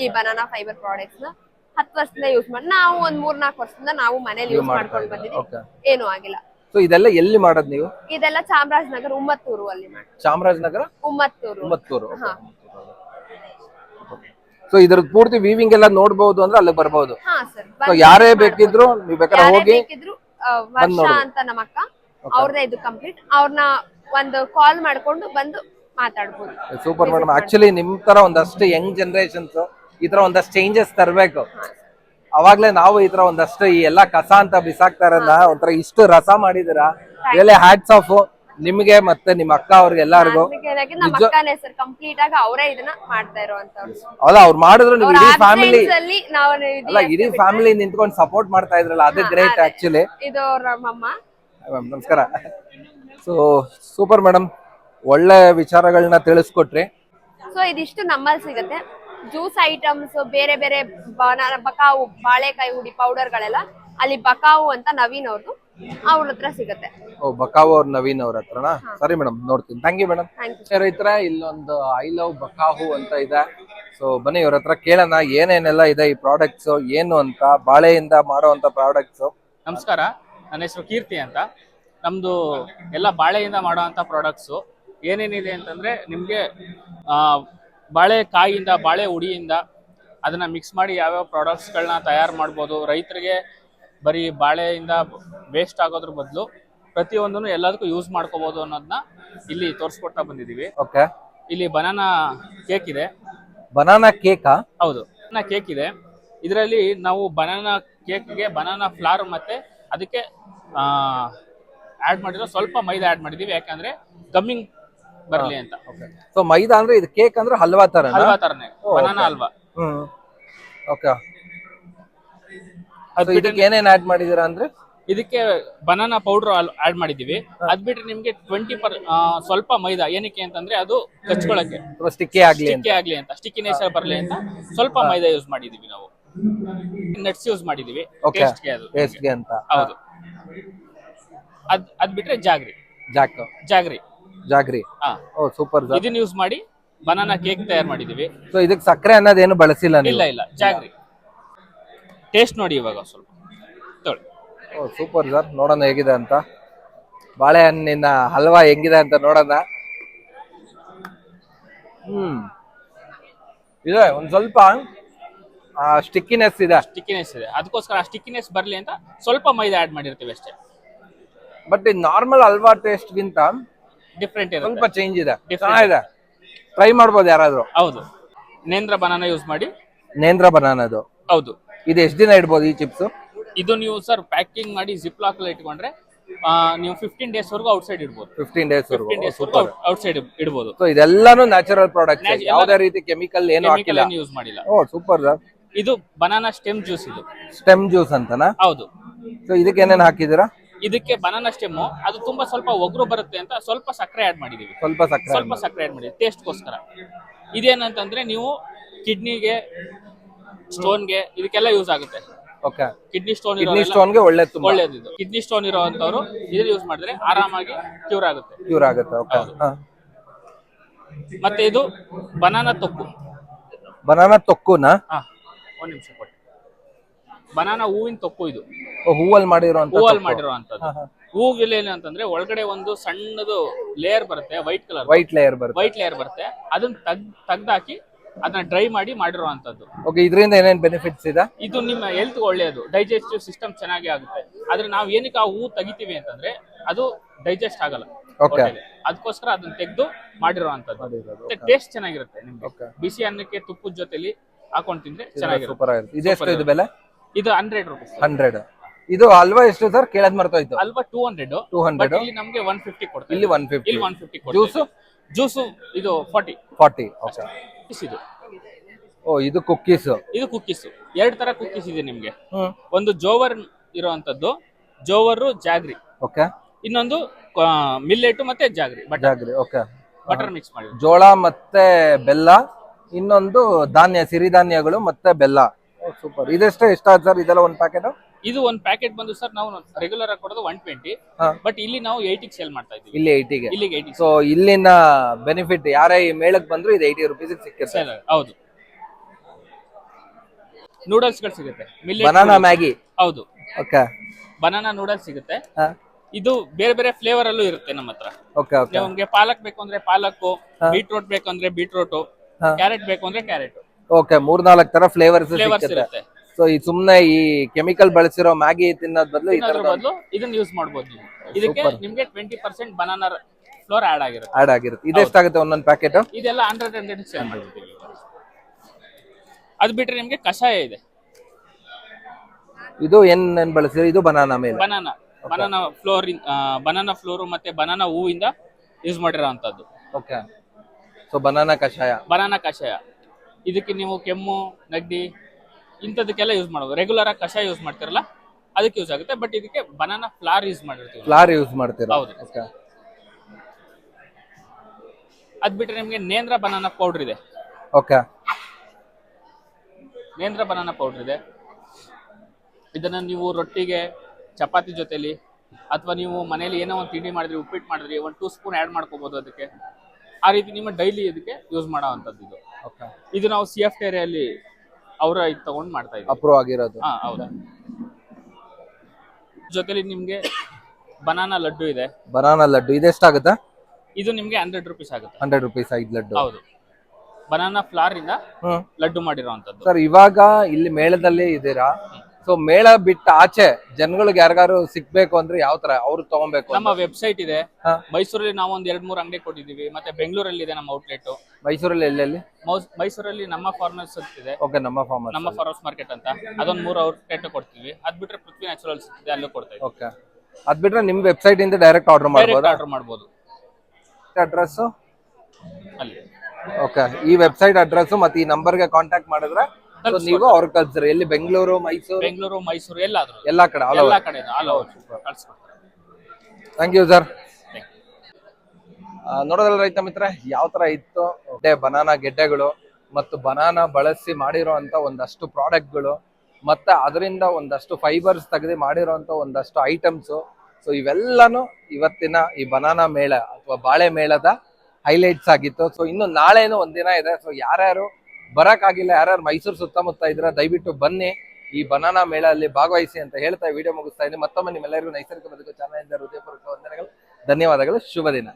ಈ ಬನಾನಾ ಫೈಬರ್ ಪ್ರಾಡಕ್ಟ್ಸ್ನ ಹತ್ತು ವರ್ಷದಿಂದ ಯೂಸ್ ಮಾಡಿ ನಾವು ಒಂದ್ ಮೂರ್ ನಾಲ್ಕು ವರ್ಷದಿಂದ ನಾವು ಮನೇಲಿ ಯೂಸ್ ಮಾಡ್ಕೊಂಡು ಬಂದಿದ್ದೀವಿ. ಏನು ಆಗಿಲ್ಲ. ಸೊ ಇದೆಲ್ಲ ಎಲ್ಲಿ ಮಾಡೋದು ನೀವು? ಇದೆಲ್ಲ ಚಾಮರಾಜನಗರ ಉಮ್ಮತ್ತೂರು ಅಲ್ಲಿ ಚಾಮರಾಜನಗರ? ಉಮ್ಮತ್ತೂರು. ಉಮ್ಮತ್ತೂರು ಹಾ. ಸೊ ಇದ್ರ ಪೂರ್ತಿ ವೀವಿಂಗ್ ಎಲ್ಲ ನೋಡಬಹುದು ಅಂದ್ರೆ ಅಲ್ಲಿಗೆ ಬರಬಹುದು ಹಾ ಸರ್ ಸೊ ಯಾರೇ ಬೇಕಿದ್ರು ನೀವು ಬೇಕಾದ್ರೆ ಹೋಗಿ ಬೇಕಿದ್ರು ಆ, ವರ್ಷ ಅಂತ ನಮ್ಮ ಅಕ್ಕ ಅವ್ರದೇ ಇದು ಕಂಪ್ಲೀಟ್ ಅವ್ರನ್ನ ಒಂದು ಕಾಲ್ ಮಾಡ್ಕೊಂಡು ಬಂದು ಮಾತಾಡ್ಬೋದು. ಸೂಪರ್ ಮೇಡಮ್ ಆಕ್ಚುಲಿ ನಿಮ್ ತರ ಒಂದಷ್ಟು ಯಂಗ್ ಜನರೇಷನ್ಸ್ ಈ ತರ ಒಂದಷ್ಟು ಚೇಂಜಸ್ ತರಬೇಕು. ಅವಾಗ್ಲೇ ನಾವು ಈ ತರ ಒಂದಷ್ಟು ಈ ಎಲ್ಲಾ ಕಸ ಅಂತ ಬಿಸಾಕ್ತಾರಲ್ಲ ಒಂಥರ ಇಷ್ಟು ರಸ ಮಾಡಿದಿರ ಹ್ಯಾಟ್ಸ್ ಆಫ್ ನಿಮ್ಗೆ ಮತ್ತೆ ನಿಮ್ಮ ಅಕ್ಕ ಅವ್ರಿಗೆ ಎಲ್ಲಾರ್ಗು ನಮ್ಮ ನಿಜ- ಅಕ್ಕನೇ ಸರ್ ಕಂಪ್ಲೀಟ್ ಆಗಿ ಅವರೇ ಇದನ್ನ ಮಾಡ್ತಾ ಇರುವಂತವ್ರು ಅಲ್ಲ ಅವ್ರು ಮಾಡಿದ್ರು ನೀವು ಇಡೀ ಫ್ಯಾಮಿಲಿ ಅಲ್ಲಿ ನಾವು ಇದು ಅಲ್ಲ ಇಡೀ ಫ್ಯಾಮಿಲಿ ನಿಂತ್ಕೊಂಡು ಸಪೋರ್ಟ್ ಮಾಡ್ತಾ ಇದ್ರಲ್ಲ ಅದೇ ಗ್ರೇಟ್ ಆಕ್ಚುಲಿ ಇದು ನಮ್ಮಮ್ಮ. ನಮಸ್ಕಾರ. ಸೊ ಸೂಪರ್ ಮೇಡಮ್ ಒಳ್ಳೆ ವಿಚಾರಗಳನ್ನ ತಿಳಿಸ್ಕೊಟ್ರಿ. ಸೊ ಇದಿಷ್ಟು ನಮ್ಮಲ್ಲಿ ಸಿಗುತ್ತೆ. ಜ್ಯೂಸ್ ಐಟಮ್ಸ್ ಬೇರೆ ಬೇರೆ ಬನಾನ ಬಕಾವು ಬಾಳೆಕಾಯಿ ಹುಡಿ ಪೌಡರ್ಗಳೆಲ್ಲ ಅಲ್ಲಿ ಬಕಾವು ಅಂತ ನವೀನ್ ಅವ್ರದ್ದು ಅವ್ರ ಹತ್ರ ಸಿಗುತ್ತೆ. ಓ ಬಕಾವ್ ಅವ್ರ ನವೀನ್ ಅವ್ರ ಹತ್ರನಾ? ಸರಿ ಮೇಡಮ್ ನೋಡ್ತೀನಿ. Thank you madam thank you ರೈತರ ಇಲ್ಲೊಂದು ಐ ಲವ್ ಬಕಾಹು ಅಂತ ಇದೆ. ಸೊ ಬನ್ನಿ ಇವ್ರ ಹತ್ರ ಕೇಳೋಣ. ಏನೇನೆಲ್ಲ ಇದೆ ಈ ಪ್ರಾಡಕ್ಟ್ಸ್ ಏನು ಅಂತ ಬಾಳೆಯಿಂದ ಮಾಡುವಂತ ಪ್ರಾಡಕ್ಟ್ಸ್ ನಮಸ್ಕಾರ. ನನ್ನ ಹೆಸರು ಕೀರ್ತಿ ಅಂತ. ನಮ್ದು ಎಲ್ಲ ಬಾಳೆಯಿಂದ ಮಾಡುವಂತ ಪ್ರಾಡಕ್ಟ್ಸ್ ಏನೇನಿದೆ ಅಂತಂದ್ರೆ ನಿಮಗೆ ಬಾಳೆಕಾಯಿಯಿಂದ ಬಾಳೆ ಹುಡಿಯಿಂದ ಅದನ್ನ ಮಿಕ್ಸ್ ಮಾಡಿ ಯಾವ್ಯಾವ ಪ್ರಾಡಕ್ಟ್ಸ್ಗಳನ್ನ ತಯಾರು ಮಾಡ್ಬೋದು. ರೈತರಿಗೆ ಬರೀ ಬಾಳೆಯಿಂದ ವೇಸ್ಟ್ ಆಗೋದ್ರ ಬದಲು ಪ್ರತಿಯೊಂದನ್ನು ಎಲ್ಲದಕ್ಕೂ ಯೂಸ್ ಮಾಡ್ಕೋಬಹುದು ಅನ್ನೋದನ್ನ ಇಲ್ಲಿ ತೋರಿಸ್ಕೊಡ್ತಾ ಬಂದಿದೀವಿ ಓಕೆ ಇಲ್ಲಿ ಬನಾನಾ ಕೇಕ್ ಇದೆ. ಬನಾನಾ ಕೇಕಾ ಹೌದು. ಬನಾನಾ ಕೇಕ್ ಇದೆ. ಇದರಲ್ಲಿ ನಾವು ಬನಾನಾ ಕೇಕ್ಗೆ ಬನಾನಾ ಫ್ಲಾರ್ ಮತ್ತೆ ಅದಕ್ಕೆ ಆಡ್ ಮಾಡಿರೋ ಸ್ವಲ್ಪ ಮೈದಾ ಆಡ್ ಮಾಡಿದೀವಿ ಯಾಕಂದ್ರೆ ಕಮ್ಮಿಂಗ್ ಬರಲಿ ಅಂತ. ಸೊ ಮೈದಾ ಅಂದ್ರೆ ಇದು ಕೇಕ್ ಅಂದ್ರೆ ಹಲ್ವಾ ತರ ಹಲ್ವಾ ತರನೇ. ಬನಾನಾ. ಹಲ್ವಾ. ಹ್ಮ್. ಓಕೆ ಅದು ಇದಕ್ಕೆ ಏನೇನು ಆಡ್ ಮಾಡಿದೀರಾ ಅಂದ್ರೆ? ಇದಕ್ಕೆ ಬನಾನಾ ಪೌಡರ್ ಆಡ್ ಮಾಡಿದೀವಿ ಅದ್ ಬಿಟ್ರೆ ನಿಮ್ಗೆ ಟ್ವೆಂಟಿ ಪರ್ ಸ್ವಲ್ಪ ಮೈದಾ. ಏನಕ್ಕೆ ಅಂತಂದ್ರೆ ಅದು ಕಚ್ಕೊಳಕ್ಕೆ. ಸ್ಟಿಕ್ಕಿ ಆಗ್ಲಿ ಅಂತ. ಸ್ಟಿಕ್ಕಿ ಆಗ್ಲಿ ಅಂತ. ಸ್ಟಿಕ್ಕಿ ನೇಚರ್ ಬರಲಿ ಅಂತ. ಸ್ವಲ್ಪ ಮೈದಾ ಯೂಸ್ ಮಾಡಿದೀವಿ ನಾವು. ನಟ್ಸ್ ಯೂಸ್ ಮಾಡಿದೀವಿ Okay. ಟೇಸ್ಟ್ಗೆ ಅದು ಟೇಸ್ಟ್ಗೆ ಅಂತ. ಹೌದು. ಅದ್ ಅದ್ ಬಿಟ್ರೆ ಜಾಗ್ರಿ. ಜಾಕ್. ಜಾಗ್ರಿ. ಜಾಗ್ರಿ. ಹಾ. ಓ ಸೂಪರ್ ಇದನ್ನ ಯೂಸ್ ಮಾಡಿ ಬನಾನಾ ಕೇಕ್ ತಯಾರು ಮಾಡಿದೀವಿ ಸೊ ಇದಕ್ಕೆ ಸಕ್ಕರೆ ಅನ್ನೋದೇನು ಬಳಸಿಲ್ಲ ನೀವು? ಇಲ್ಲ. ಇಲ್ಲ ಜಾಗ್ರಿ. ಟೇಸ್ಟ್ ನೋಡಿ ಇವಾಗ ಸ್ವಲ್ಪ. ಸೂಪರ್ ಸರ್ ನೋಡೋಣ ಹೇಗಿದೆ ಅಂತ. ಬಾಳೆಹಣ್ಣಿನ ಹಲ್ವಾ ಹೆಂಗಿದೆ ಅಂತ ನೋಡೋಣ. ಹ್ಮ್. ಇದೆ ಒಂದ್ ಸ್ವಲ್ಪ ಸ್ಟಿಕ್ಕಿನೆಸ್ ಇದೆ. ಸ್ಟಿಕ್ಕಿನೆಸ್ ಇದೆ. ಅದಕ್ಕೋಸ್ಕರ ಆ ಸ್ಟಿಕ್ಕಿನೆಸ್ ಬರ್ಲಿ ಅಂತ ಸ್ವಲ್ಪ ಮೈದಾ ಆಡ್ ಮಾಡಿರ್ತೀವಿ ಅಷ್ಟೇ. ಬಟ್ ಈ ನಾರ್ಮಲ್ ಹಲ್ವಾ ಟೇಸ್ಟ್ ಗಿಂತ ಡಿಫ್ರೆಂಟ್ ಸ್ವಲ್ಪ ಇರುತ್ತೆ ಚೇಂಜ್ ಇದೆ. ಚೆನ್ನಾಗಿದೆ. ಟ್ರೈ ಮಾಡ್ಬೋದು ಯಾರಾದ್ರೂ. ಹೌದು. ನೇಂದ್ರ ಬನಾನ ಯೂಸ್ ಮಾಡಿ. ನೇಂದ್ರ ಬನಾನದು ಹೌದು. ಇದು ಎಷ್ಟು ದಿನ ಇಡ್ಬೋದು ಈ ಚಿಪ್ಸ್ ಇದು ನೀವು ಸರ್ ಪ್ಯಾಕಿಂಗ್ ಮಾಡಿ ಜಿಪ್ ಲಾಕ್ ಇಟ್ಕೊಂಡ್ರೆ ನೀವು ಫಿಫ್ಟೀನ್ ಡೇಸ್ ವರೆಗೂ ಔಟ್ ಸೈಡ್ ಇಡ್ಬೋದು ಫಿಫ್ಟೀನ್ ಡೇಸ್ ಫಿಫ್ಟೀನ್ ಡೇಸ್ ವರೆಗೂ ಔಟ್ ಸೈಡ್ ಇಡ್ಬೋದು. ಸೊ ಇದೆಲ್ಲಾನು ನ್ಯಾಚುರಲ್ ಪ್ರಾಡಕ್ಟ್ ಯಾವುದೇ ರೀತಿ ಕೆಮಿಕಲ್ ಏನು ಹಾಕಿಲ್ಲ. ಯೂಸ್ ಮಾಡಿಲ್ಲ. ಓ ಸೂಪರ್ ಸರ್. ಇದು ಬನಾನಾ ಸ್ಟೆಮ್ ಜ್ಯೂಸ್ ಇದು. ಸ್ಟೆಮ್ ಜ್ಯೂಸ್ ಅಂತನಾ? ಹೌದು. ಸೊ ಇದಕ್ಕೆ ಏನೇನು ಹಾಕಿದ್ದೀರಾ? ಇದಕ್ಕೆ ಬನಾನಾ ಸ್ಟೆಮ್ ಅದು ತುಂಬಾ ಸ್ವಲ್ಪ ಒಗ್ರು ಬರುತ್ತೆ ಅಂತ ಸ್ವಲ್ಪ ಸಕ್ಕರೆ ಆಡ್ ಮಾಡಿದೀವಿ. ಸ್ವಲ್ಪ ಸಕ್ಕರೆ ಸ್ವಲ್ಪ ಸಕ್ಕರೆ ಆಡ್ ಮಾಡಿದ್ವಿ ಟೇಸ್ಟ್ಗೋಸ್ಕರ ಇದೇನಂತಂದ್ರೆ ನೀವು ಕಿಡ್ನಿಗೆ ಸ್ಟೋನ್ಗೆ ಇದಕ್ಕೆಲ್ಲ ಯೂಸ್ ಆಗುತ್ತೆ. ಓಕೆ. ಕಿಡ್ನಿ ಸ್ಟೋನ್ ಕಿಡ್ನಿ ಒಳ್ಳೆ ತುಂಬಾ ಒಳ್ಳೇದು ಇದು ಕಿಡ್ನಿ ಸ್ಟೋನ್ ಇರುವಂತವ್ರು ಇದನ್ನ ಯೂಸ್ ಮಾಡಿದ್ರೆ ಆರಾಮಾಗಿ ಕ್ಯೂರ್ ಆಗುತ್ತೆ. ಕ್ಯೂರ್ ಆಗುತ್ತೆ ಓಕೆ ಮತ್ತೆ ಇದು ಬನಾನಾ ತೊಕ್ಕು. ಬನಾನಾ ತೊಕ್ಕುನ? ಒಂದ್ ನಿಮಿಷ ಕೊಟ್ಟು ಬನಾನಾ ಹೂವಿನ ತೊಕ್ಕು ಇದು. ಹೂವಲ್ಲಿ ಮಾಡಿರುವಂತ ಹೂವಲ್ಲಿ ಮಾಡಿರುವಂತದ್ದು ಹೂವಿಲ್ಲ ಏನಂತಂದ್ರೆ ಒಳಗಡೆ ಒಂದು ಸಣ್ಣದು ಲೇಯರ್ ಬರುತ್ತೆ ವೈಟ್ ಕಲರ್ ವೈಟ್ ಲೇಯರ್ ಬರುತ್ತೆ. ವೈಟ್ ಲೇಯರ್ ಬರುತ್ತೆ. ಅದನ್ನ ತಗ್ ತೆಗ್ದಾಕಿ ಅದನ್ನ ಡ್ರೈ ಮಾಡಿ ಮಾಡಿರುವಂತದ್ದು. ಓಕೆ ಇದರಿಂದ ಏನೇನು ಬೆನಿಫಿಟ್ಸ್ ಇದೆ? ಇದು ನಿಮ್ಮ ಹೆಲ್ತ್ ಒಳ್ಳೆಯದು ಡೈಜೆಸ್ಟಿವ್ ಸಿಸ್ಟಮ್ ಚೆನ್ನಾಗಿ ಆಗುತ್ತೆ. ಆದ್ರೆ ನಾವು ಏನಕ್ಕೆ ಆ ಹೂ ತೆಗಿತೀವಿ ಅಂತಂದ್ರೆ ಅದು ಡೈಜೆಸ್ಟ್ ಆಗಲ್ಲ ಓಕೆ. ಅದಕ್ಕೋಸ್ಕರ ಅದನ್ನ ತೆಗೆದು ಮಾಡಿರುವಂತದ್ದು. ಮತ್ತೆ ಟೇಸ್ಟ್ ಚೆನ್ನಾಗಿರುತ್ತೆ ನಿಮ್ಗೆ. ಬಿಸಿ ಅನ್ನಕ್ಕೆ ತುಪ್ಪದ ಜೊತೆಲಿ ಹಾಕೊಂಡ್ ತಿಂದ್ರೆ ಚೆನ್ನಾಗಿರುತ್ತೆ. ಸೂಪರ್ ಆಗಿರುತ್ತೆ. ಇದೆಷ್ಟು ಇದು ಬೆಲೆ? ಇದು ಹಂಡ್ರೆಡ್ ರುಪೀಸ್ ಹಂಡ್ರೆಡ್ ಇದು ಅಲ್ವಾ ಎಷ್ಟು ಸರ್? ಕೇಳದ್ ಮರ್ತೋಯ್ತು ಅಲ್ವಾ ಟೂ ಹಂಡ್ರೆಡ್ 200. ಹಂಡ್ರೆಡ್ ಇಲ್ಲಿ ನಮ್ಗೆ ಒನ್ ಫಿಫ್ಟಿ ಕೊಡ್ತಾರೆ ಇಲ್ಲಿ ಒನ್ ಫಿಫ್ಟಿ ಇಲ್ಲಿ ಒನ್ ಫಿಫ್ಟಿ ಜ್ಯೂಸು ಜ್ಯೂಸು ಇದು ಫಾರ್ಟಿ ಫಾರ್ಟಿ ಓಕೆ ಇದು. ಓ ಇದು ಕುಕ್ಕೀಸ್ ಇದು ಕುಕ್ಕೀಸ್ ಎರಡ್ ತರ ಕುಕ್ಕೀಸ್ ಇದೆ ನಿಮ್ಗೆ. ಹ್ಮ್. ಒಂದು ಜೋವರ್ ಇರುವಂತದ್ದು ಜೋವರ್ ಜಾಗ್ರಿ. ಓಕೆ. ಇನ್ನೊಂದು ಮಿಲ್ಲೆಟ್ ಮತ್ತೆ jaggery butter jaggery okay. Butter mix ಮಾಡಿ ಜೋಳ ಮತ್ತೆ ಬೆಲ್ಲ ಇನ್ನೊಂದು ಧಾನ್ಯ ಸಿರಿಧಾನ್ಯಗಳು ಮತ್ತೆ ಬೆಲ್ಲ. ಸೂಪರ್ ಇದೆಷ್ಟೇ ಎಷ್ಟಾದ್ ಸರ್ ಇದೆಲ್ಲ ಒಂದು ಪ್ಯಾಕೆಟ್ ಇದು ಒಂದು ಪ್ಯಾಕೆಟ್ ಬಂದು ಸರ್ ನಾವು ರೆಗ್ಯುಲರ್ ಆಗಿ ಕೊಡೋದು ಒನ್ ಟ್ವೆಂಟಿ ಹಾ. ಬಟ್ ಇಲ್ಲಿ ನಾವು ಏಯ್ಟಿಗೆ ಸೇಲ್ ಮಾಡ್ತಾ ಇದ್ದೀವಿ. ಇಲ್ಲಿ ಏಯ್ಟಿಗೆ ಇಲ್ಲಿಗೆ ಏಯ್ಟಿ ಸೊ ಇಲ್ಲಿನ ಬೆನಿಫಿಟ್ ಯಾರೇ ಈ ಮೇಳಕ್ ಬಂದ್ರು ಇದು ಏಯ್ಟಿ ರುಪೀಸ್ ಸೇಲ್ ಹೌದು. ನೂಡಲ್ಸ್ಗಳು ಸಿಗುತ್ತೆ. ಬನಾನಾ ಮ್ಯಾಗಿ ಹೌದು. ಓಕೆ ಬನಾನಾ ನೂಡಲ್ಸ್ ಸಿಗುತ್ತೆ. ಇದು ಬೇರೆ ಬೇರೆ ಫ್ಲೇವರ್ ಅಲ್ಲೂ ಇರುತ್ತೆ ನಮ್ಮ ಹತ್ರ. ಓಕೆ ಓಕೆ ನಿಮ್ಗೆ ಪಾಲಕ್ ಬೇಕು ಅಂದ್ರೆ ಪಾಲಕ್ ಬೀಟ್ರೂಟ್ ಬೇಕು ಅಂದ್ರೆ ಬೀಟ್ರೋಟ್ ಹಾ. ಕ್ಯಾರೆಟ್ ಬೇಕು ಅಂದ್ರೆ ಕ್ಯಾರೆಟ್ ಓಕೆ ಮೂರ್ನಾಲ್ಕು ತರ ಫ್ಲೇವರ್ಸ್ ಫ್ಲೇವರ್ಸ್ ಇರುತ್ತೆ. ಸೊ ಈ ಸುಮ್ನೆ ಈ ಕೆಮಿಕಲ್ ಬಳಸಿರೋ ಮ್ಯಾಗಿ ತಿನ್ನೋದ್ ಬದಲು ಈ ಇದ್ರ ತರ ಬದಲು ಇದನ್ನ ಯೂಸ್ ಮಾಡ್ಬೋದು ನೀವು. ಇದಕ್ಕೆ. ನಿಮ್ಗೆ twenty percent banana flour add ಆಗಿರುತ್ತೆ. ಆಡ್ ಆಗಿರುತ್ತೆ. ಇದೆಷ್ಟಾಗುತ್ತೆ ಒಂದೊಂದು ಪ್ಯಾಕೆಟ್ ಇದೆಲ್ಲ ಹಂಡ್ರೆಡ್ ಹಂಡ್ರೆಡ್ ಸೇಲ್ ಅದು ಬಿಟ್ರೆ ನಿಮ್ಗೆ ಕಷಾಯ ಇದೆ. ಇದು ಏನ್ ಏನ್ ಬಳಸಿರೋ ಇದು ಬನಾನಾ ಮೇಲೆ? Banana banana flour banana flour ಮತ್ತೆ ಬನಾನಾ ಹೂವಿಂದ ಯೂಸ್ ಮಾಡಿರೋವಂಥದ್ದು. ಓಕೆ ಸೊ ಬನಾನಾ ಕಷಾಯ. ಬನಾನಾ ಕಷಾಯ. ಇದಕ್ಕೆ ನೀವು ಕೆಮ್ಮು ನೆಗಡಿ ಇಂಥದಕ್ಕೆಲ್ಲ ಯೂಸ್ ಮಾಡೋದು ರೆಗ್ಯುಲರ್ ಆಗಿ ಕಷಾಯ ಯೂಸ್ ಮಾಡ್ತಿರಲ್ಲ ಅದಕ್ಕೆ ಯೂಸ್ ಆಗುತ್ತೆ. ಬಟ್ ಇದಕ್ಕೆ ಬನಾನಾ ಫ್ಲಾರ್ ಯೂಸ್ ಮಾಡಿರ್ತೀವಿ ಫ್ಲಾರ್ ಯೂಸ್ ಮಾಡ್ತೀರಾ? ಹೌದು. ಓಕೆ ಅದ್ ಬಿಟ್ರೆ ನಿಮಗೆ ನೇಂದ್ರ ಬನಾನಾ ಪೌಡರ್ ಇದೆ. ಓಕೆ. ನೇಂದ್ರ ಬನಾನಾ ಪೌಡರ್ ಇದೆ. ಇದನ್ನ ನೀವು ರೊಟ್ಟಿಗೆ ಚಪಾತಿ ಜೊತೆಲಿ ಅಥವಾ ನೀವು ಮನೇಲಿ ಏನೋ ಒಂದು ತಿಂಡಿ ಮಾಡಿದ್ರಿ ಉಪ್ಪಿಟ್ಟು ಮಾಡಿದ್ರಿ ಒಂದು ಟೂ ಸ್ಪೂನ್ ಆ್ಯಡ್ ಮಾಡ್ಕೋಬೋದು ಅದಕ್ಕೆ. ಆ ರೀತಿ ನಿಮ್ಮ ಡೈಲಿ ಇದಕ್ಕೆ ಯೂಸ್ ಮಾಡೋ ಅಂಥದ್ದು ಇದು. ಓಕೆ. ಇದು ನಾವು ಸಿ ಎಫ್ ಏರಿಯಲ್ಲಿ ಅವರ ಇದು ತಗೊಂಡು ಮಾಡ್ತಾ ಇದ್ದೀವಿ ಅಪ್ರೂವ್ ಆಗಿರೋದು. ಹಾ ಹೌದು. ಜೊತೆಲಿ ನಿಮ್ಗೆ ಬನಾನಾ ಲಡ್ಡು ಇದೆ. ಬನಾನಾ ಲಡ್ಡು ಇದೆಷ್ಟಾಗುತ್ತೆ? ಇದು ನಿಮ್ಗೆ ಹಂಡ್ರೆಡ್ ರುಪೀಸ್ ಆಗುತ್ತೆ. ಹಂಡ್ರೆಡ್ ರುಪೀಸ್ ಐದು ಲಡ್ಡು. ಹೌದು. ಬನಾನಾ ಫ್ಲಾರ್ ಇಂದ ಹ್ಮ್. ಲಡ್ಡು ಮಾಡಿರೋಂತದ್ದು ಸರ್ ಇವಾಗ ಇಲ್ಲಿ ಮೇಳದಲ್ಲೇ ಇದ್ದೀರಾ? ಸೊ ಮೇಳ ಬಿಟ್ಟ ಆಚೆ ಜನಗಳಿಗೆ ಯಾರಿಗಾರು ಸಿಗ್ಬೇಕು ಅಂದ್ರೆ ಯಾವ ತರ ಅವ್ರು ತಗೊಬೇಕು ನಮ್ಮ ವೆಬ್ಸೈಟ್ ಇದೆ. ಹಾ. ಮೈಸೂರಲ್ಲಿ ನಾವು ಒಂದ್ ಎರಡ್ ಮೂರು ಅಂಗಡಿ ಕೊಟ್ಟಿದ್ದೀವಿ. ಮತ್ತೆ ಬೆಂಗಳೂರಲ್ಲಿ ಇದೆ ನಮ್ಮ ಔಟ್ಲೆಟ್ ಮೈಸೂರಲ್ಲಿ ಎಲ್ಲೆಲ್ಲಿ? ಮೈಸೂರಲ್ಲಿ ನಮ್ಮ ಫಾರ್ಮರ್ಸ್ ಅಂತ ಇದೆ ಓಕೆ ನಮ್ಮ ಫಾರ್ಮರ್ ನಮ್ಮ ಫಾರ್ಮರ್ಸ್ ಮಾರ್ಕೆಟ್ ಅಂತ. ಅದೊಂದ್ ಮೂರು ಔಟ್ಲೆಟ್ ಕೊಡ್ತೀವಿ. ಅದ್ ಬಿಟ್ರೆ ಪೃಥ್ವಿ ನ್ಯಾಚುರಲ್ಸ್ ಇದೆ ಅಲ್ಲೂ ಕೊಡ್ತಾ ಇದ್ದೀವಿ. ಓಕೆ ಅದ್ ಬಿಟ್ರೆ ನಿಮ್ ವೆಬ್ಸೈಟ್ ಇಂದ ಡೈರೆಕ್ಟ್ ಆರ್ಡರ್ ಮಾಡ್ಬೋದಾ? ಆರ್ಡರ್ ಮಾಡ್ಬೋದು. ಅಡ್ರೆಸ್ ಅಲ್ಲಿ. ಓಕೆ ಈ ವೆಬ್ಸೈಟ್ ಅಡ್ರೆಸ್ ಮತ್ತೆ ಈ ನಂಬರ್ಗೆ ಕಾಂಟ್ಯಾಕ್ಟ್ ಮಾಡಿದ್ರೆ so ನೀವು ಅವ್ರ ಕಲ್ಸರ್ ಎಲ್ಲಿ ಬೆಂಗಳೂರು ಮೈಸೂರು? ಬೆಂಗಳೂರು ಮೈಸೂರು ಎಲ್ಲಾದ್ರೂ ಎಲ್ಲಾ ಕಡೆ ಆಲ್ ಎಲ್ಲಾ ಕಡೆ ಆಲ್ ಓವರ್ ಕಳ್ಸ್ಕೊಡ್ತಾರೆ ಥ್ಯಾಂಕ್ ಯು ಸರ್ ನೋಡೋದಲ್ಲ ರೈತ ಮಿತ್ರ ಯಾವ ತರ ಇತ್ತು? ಗೆಡ್ಡೆ ಬನಾನಾ ಗೆಡ್ಡೆಗಳು ಮತ್ತು ಬನಾನಾ ಬಳಸಿ ಮಾಡಿರುವಂತ ಒಂದಷ್ಟು ಪ್ರಾಡಕ್ಟ್ಗಳು ಮತ್ತೆ ಅದರಿಂದ ಒಂದಷ್ಟು ಫೈಬರ್ಸ್ ತೆಗೆದು ಮಾಡಿರುವಂತ ಒಂದಷ್ಟು ಐಟಮ್ಸು ಸೊ ಇವೆಲ್ಲನೂ ಇವತ್ತಿನ ಈ ಬನಾನಾ ಮೇಳ ಅಥವಾ ಬಾಳೆ ಮೇಳದ ಹೈಲೈಟ್ಸ್ ಆಗಿತ್ತು. ಸೊ ಇನ್ನು ನಾಳೆನೂ ಒಂದಿನ ಇದೆ. ಸೊ ಯಾರ್ಯಾರು ಬರಕ್ಕಾಗಿಲ್ಲ. ಯಾರ್ಯಾರು ಮೈಸೂರು ಸುತ್ತಮುತ್ತ ಇದ್ರೆ ದಯವಿಟ್ಟು ಬನ್ನಿ. ಈ ಬನಾನಾ ಮೇಳ ಅಲ್ಲಿ ಭಾಗವಹಿಸಿ ಅಂತ ಹೇಳ್ತಾ ವಿಡಿಯೋ ಮುಗಿಸ್ತಾ ಇದ್ದೀನಿ. ಮತ್ತೊಮ್ಮೆ ನಿಮ್ಮೆಲ್ಲರಿಗೂ ನೈಸರ್ಗಿಕ ಬದುಕು ಚಾನಲ್ ಹೃದಯಪೂರ್ವಕ ವಂದನೆಗಳು. ಧನ್ಯವಾದಗಳು. ಶುಭ ದಿನ.